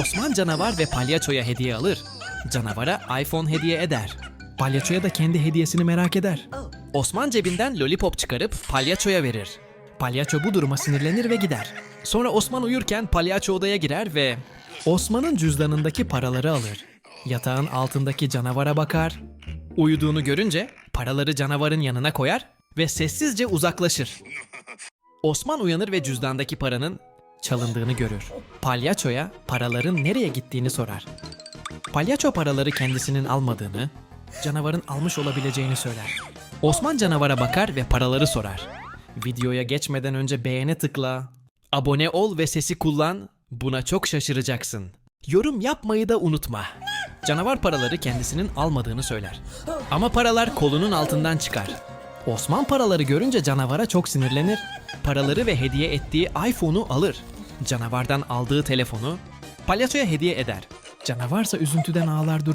Osman canavar ve palyaçoya hediye alır. Canavara iPhone hediye eder. Palyaçoya da kendi hediyesini merak eder. Osman cebinden lollipop çıkarıp palyaçoya verir. Palyaço bu duruma sinirlenir ve gider. Sonra Osman uyurken palyaço odaya girer ve Osman'ın cüzdanındaki paraları alır. Yatağın altındaki canavara bakar. Uyuduğunu görünce paraları canavarın yanına koyar ve sessizce uzaklaşır. Osman uyanır ve cüzdandaki paranın çalındığını görür. Palyaçoya paraların nereye gittiğini sorar. Palyaço paraları kendisinin almadığını, canavarın almış olabileceğini söyler. Osman canavara bakar ve paraları sorar. Videoya geçmeden önce beğene tıkla, abone ol ve sesi kullan. Buna çok şaşıracaksın. Yorum yapmayı da unutma. Canavar paraları kendisinin almadığını söyler. Ama paralar kolunun altından çıkar. Osman paraları görünce canavara çok sinirlenir. Paraları ve hediye ettiği iPhone'u alır. Canavardan aldığı telefonu palyaçoya hediye eder. Canavarsa üzüntüden ağlar durur.